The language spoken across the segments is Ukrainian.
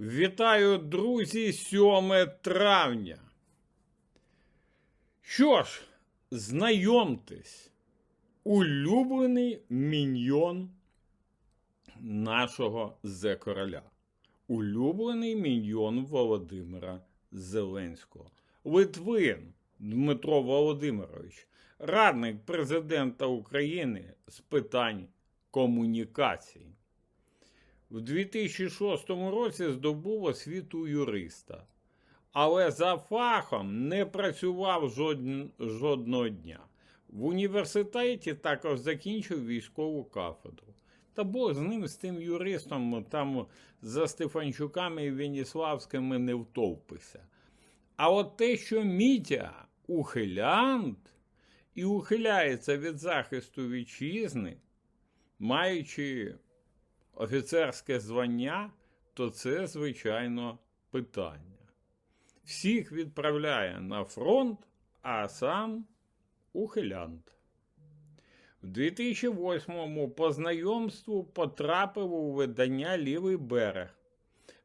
Вітаю, друзі, 7 травня. Що ж, знайомтесь, улюблений міньйон нашого зе короля. Улюблений міньйон Володимира Зеленського. Литвин Дмитро Володимирович, радник президента України з питань комунікацій. В 2006 році здобув освіту юриста, але за фахом не працював жодн- жодного дня. В університеті також закінчив військову кафедру. Та Бог з ним, з тим юристом, там за Стефанчуками і Веніславськими не втовпися. А от те, що Мітя ухилянт і ухиляється від захисту вітчизни, маючи офіцерське звання, то це, звичайно, питання. Всіх відправляє на фронт, а сам ухилянт. В 2008-му по знайомству потрапив у видання Лівий берег,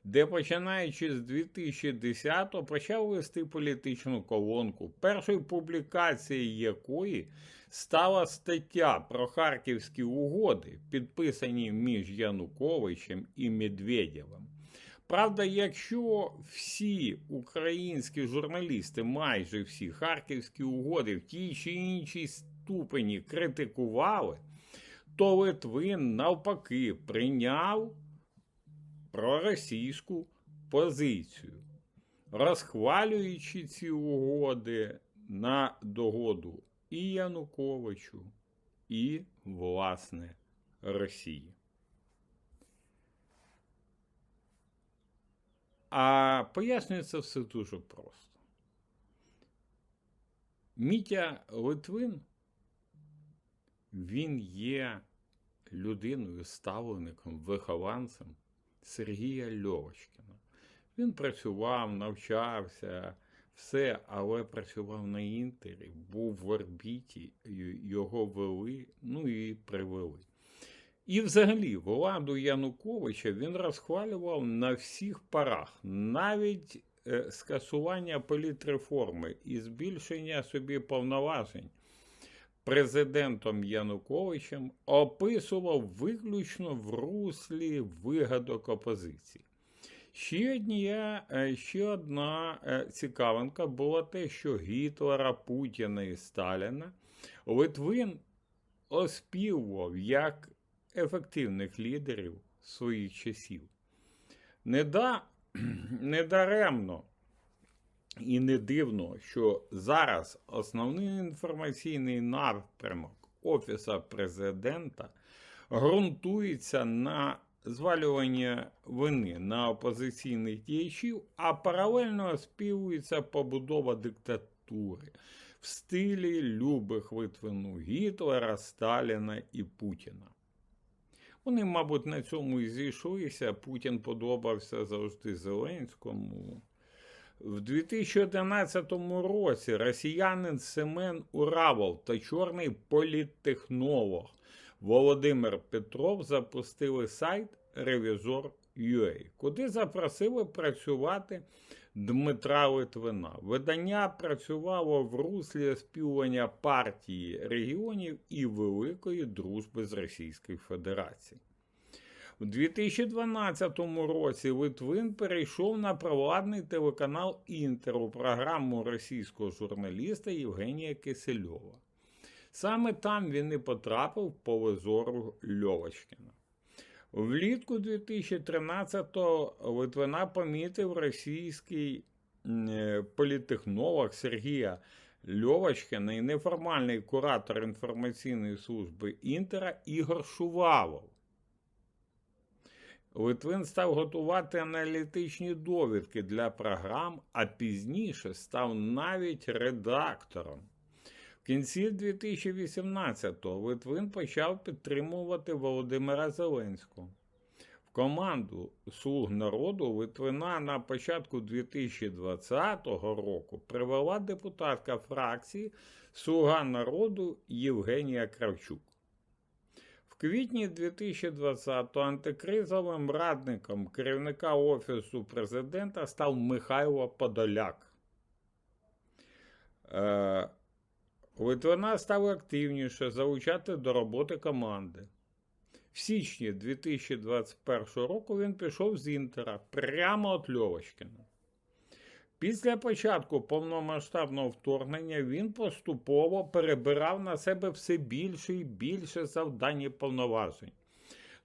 де, починаючи з 2010-го, почав вести політичну колонку, першою публікацією якої стала стаття про харківські угоди, підписані між Януковичем і Медведєвим. Правда, якщо всі українські журналісти, майже всі харківські угоди в тій чи іншій ступені критикували, то Литвин навпаки прийняв проросійську позицію, розхвалюючи ці угоди на догоду і Януковичу, і, власне, Росії. А пояснюється все дуже просто. Мітя Литвин, він є людиною, ставлеником, вихованцем Сергія Льовочкіна. Він працював, навчався, все, але працював на інтері, був в орбіті, його вели, ну і привели. І взагалі владу Януковича він розхвалював на всіх парах, навіть е, скасування політреформи і збільшення собі повноважень президентом Януковичем описував виключно в руслі вигадок опозиції. Ще, одня, е, ще одна е, цікавинка була те, що Гітлера, Путіна і Сталіна Литвин оспівував як ефективних лідерів своїх часів. Неда, недаремно і не дивно, що зараз основний інформаційний напрямок Офіса президента ґрунтується на звалювання вини на опозиційних діячів, а паралельно оспівується побудова диктатури в стилі любих Литвину Гітлера, Сталіна і Путіна. Вони, мабуть, на цьому і зійшлися. Путін подобався завжди Зеленському. В 2011 році росіянин Семен Уравов та чорний політтехнолог Володимир Петров запустили сайт Ревізор.ua, куди запросили працювати Дмитра Литвина. Видання працювало в руслі співання партії регіонів і великої дружби з Російською Федерацією. У 2012 році Литвин перейшов на провладний телеканал Інтер у програму російського журналіста Євгенія Кисельова. Саме там він і потрапив в поле зору Льовочкіна. Влітку 2013-го Литвина помітив російський е, Сергія Льовочкіна і неформальний куратор інформаційної служби Інтера Ігор Шувалов. Литвин став готувати аналітичні довідки для програм, а пізніше став навіть редактором. В кінці 2018-го Литвин почав підтримувати Володимира Зеленського. В команду Слуг народу Литвина на початку 2020 року привела депутатка фракції Слуга народу Євгенія Кравчук. В квітні 2020-го антикризовим радником керівника Офісу президента став Михайло Подоляк. Е, Литвина став активніше залучати до роботи команди. В січні 2021 року він пішов з Інтера прямо від Льовочкіна. Після початку повномасштабного вторгнення він поступово перебирав на себе все більше і більше завдань і повноважень.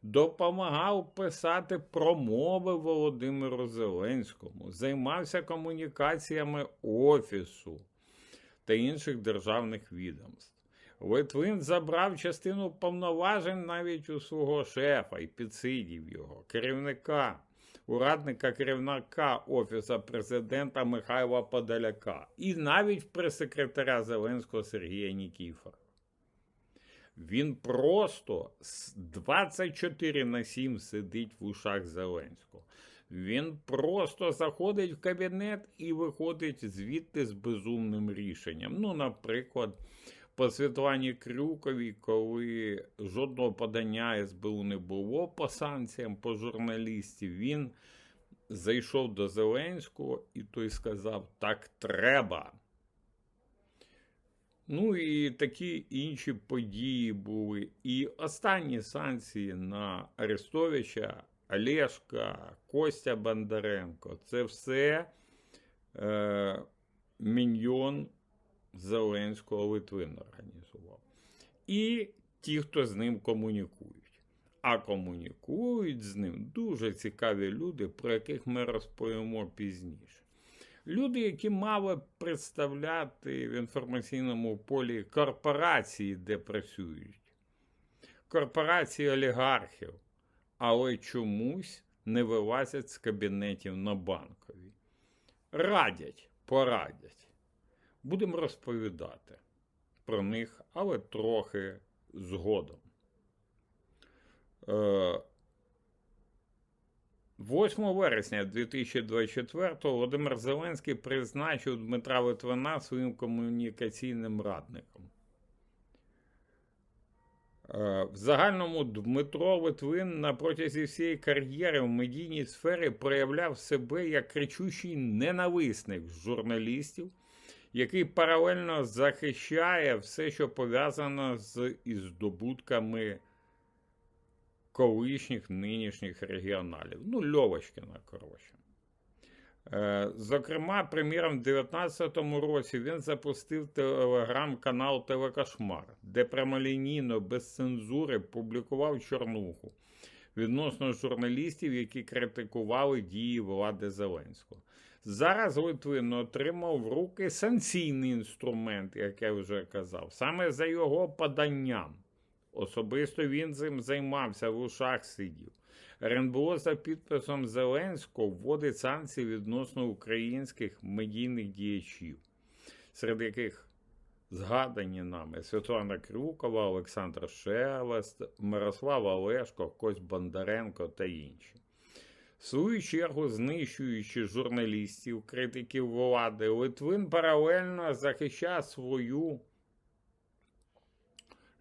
Допомагав писати промови Володимиру Зеленському, займався комунікаціями Офісу та інших державних відомств. Литвин забрав частину повноважень навіть у свого шефа і підсидів його, керівника, урадника керівника Офісу президента Михайла Подоляка і навіть прес-секретаря Зеленського Сергія Нікіфора. Він просто з 24 на 7 сидить в ушах Зеленського. Він просто заходить в кабінет і виходить звідти з безумним рішенням. Ну, наприклад, по Світлані Крюковій, коли жодного подання СБУ не було по санкціям, по журналістів, він зайшов до Зеленського і той сказав: так треба. Ну і такі інші події були. І останні санкції на Арестовича, Олешка, Костя Бондаренко це все е, міньйон Зеленського Литвин організував. І ті, хто з ним комунікують. А комунікують з ним дуже цікаві люди, про яких ми розповімо пізніше. Люди, які мали представляти в інформаційному полі корпорації, де працюють, корпорації олігархів, але чомусь не вилазять з кабінетів на банковій. Радять, порадять. Будемо розповідати про них, але трохи згодом. Е, 8 вересня 2024-го Володимир Зеленський призначив Дмитра Литвина своїм комунікаційним радником. Е, В загальному Дмитро Литвин на протязі всієї кар'єри в медійній сфері проявляв себе як кричущий ненависник журналістів, який паралельно захищає все, що пов'язано з здобутками колишніх нинішніх регіоналів. Ну, Льовочкіна, коротше. Е, Зокрема, приміром, в 2019 році він запустив телеграм-канал Телекошмар, де прямолінійно, без цензури публікував чорнуху відносно журналістів, які критикували дії влади Зеленського. Зараз Литвин отримав в руки санкційний інструмент, як я вже казав, саме за його поданням. Особисто він цим займався в ушах сидів. РНБО за підписом Зеленського вводить санкції відносно українських медійних діячів, серед яких згадані нами Світлана Крюкова, Олександр Шелест, Мирослав Олешко, Кость Бондаренко та інші. В свою чергу, знищуючи журналістів, критиків влади, Литвин паралельно захищає свою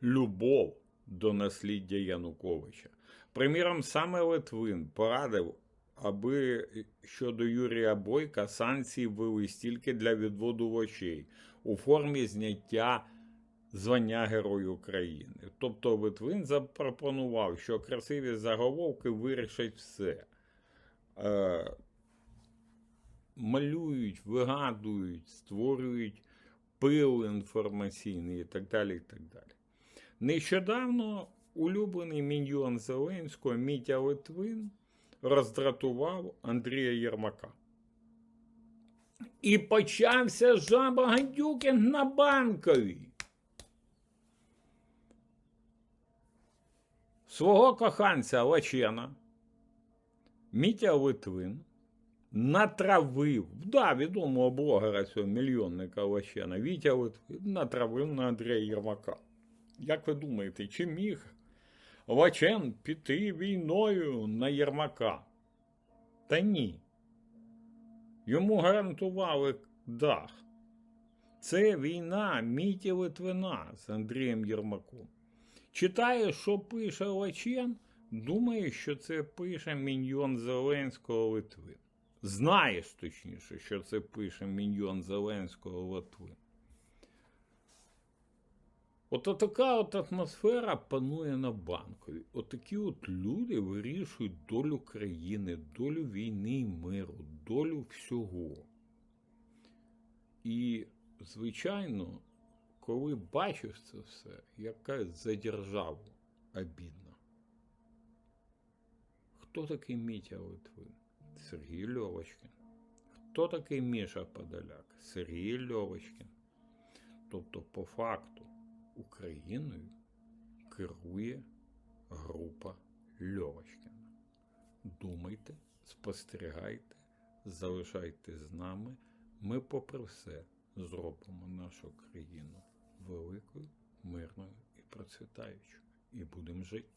любов до насліддя Януковича. Приміром, саме Литвин порадив, аби щодо Юрія Бойка санкції ввели стільки для відводу очей у формі зняття звання Герою України. Тобто Литвин запропонував, що красиві заголовки вирішать все. Е, малюють, вигадують, створюють пил інформаційний і так далі. і так далі. Нещодавно улюблений міньйон Зеленського Мітя Литвин роздратував Андрія Єрмака. І почався жаба гадюкінг на банковій. Свого коханця Лачена Мітя Литвин натравив, да, відомого блогера цього мільйонника Лачена, Вітя Литвин натравив на Андрія Єрмака. Як ви думаєте, чи міг Лачен піти війною на Єрмака? Та ні. Йому гарантували дах. Це війна Міті Литвина з Андрієм Єрмаком. Читає, що пише Лачен, думає, що це пише міньйон Зеленського Литвин. Знаєш точніше, що це пише міньйон Зеленського Литвин. От така от атмосфера панує на банкові. Отакі от люди вирішують долю країни, долю війни і миру, долю всього. І, звичайно, коли бачиш це все, якась за державу обідно. Хто такий Мітя Литвин? Сергій Льовочкін. Хто такий Міша Подоляк? Сергій Льовочкін. Тобто, по факту, Україною керує група Льовочкіна. Думайте, спостерігайте, залишайте з нами. Ми, попри все, зробимо нашу країну великою, мирною і процвітаючою. І будемо жити.